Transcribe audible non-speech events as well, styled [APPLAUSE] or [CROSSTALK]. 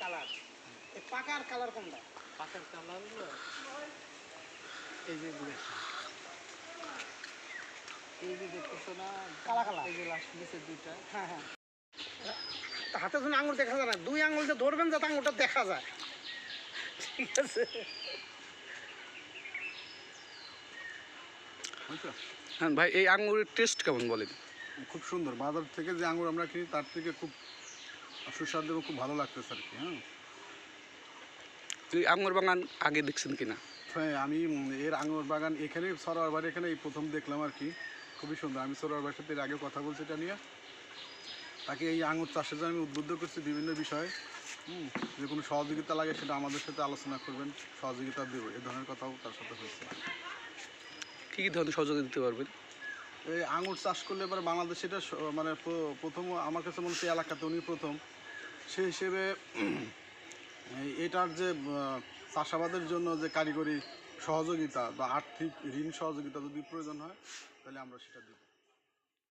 Colour. এই পাকার colour কোনটা? পাকার কালার হলো এই যে এই যে দেখতেছো না? কালা কালা। এই যে লাস্ট নিচে দুইটা। হ্যাঁ হ্যাঁ। হাতে শুনে আঙুল দেখা যায় না। দুই আঙুল দিয়ে ধরবেন যাতে আঙুলটা দেখা যায়। ঠিক আছে। হ্যাঁ ভাই এই আঙ্গুরের টেস্ট কেমন বলেন? খুব সুন্দর। বাজার থেকে যে আঙুর আমরা কিনি তার থেকে খুব সুস্বাদু এবং খুব ভালো লাগতেছে আর কি হ্যাঁ। তুই আঙুর বাগান আগে দেখছেন কিনা? হ্যাঁ আমি এর আঙুর বাগান এখানে সরোয়ার বাড়ি এখানে এই প্রথম দেখলাম আর কি। খুবই সুন্দর। আমি সরোয়ার বাড়ির সাথে এর আগে কথা বলছি এটা নিয়ে। তাকে এই আঙুর চাষের জন্য আমি উদ্বুদ্ধ করছি বিভিন্ন বিষয়ে হুম, যে কোনো সহযোগিতা লাগে সেটা আমাদের সাথে আলোচনা করবেন সহযোগিতা দেবো এ ধরনের কথাও তার সাথে হয়েছে। কী কী ধরনের সহযোগিতা দিতে পারবেন? এই আঙুর চাষ করলে এবার বাংলাদেশ এটা মানে প্রথম আমার কাছে মনে হচ্ছে এলাকাতে উনি প্রথম। সেই হিসেবে [CLEARS THROAT] এটার যে চাষাবাদের জন্য যে কারিগরি সহযোগিতা বা আর্থিক ঋণ সহযোগিতা যদি প্রয়োজন হয়, তাহলে আমরা সেটা দিব।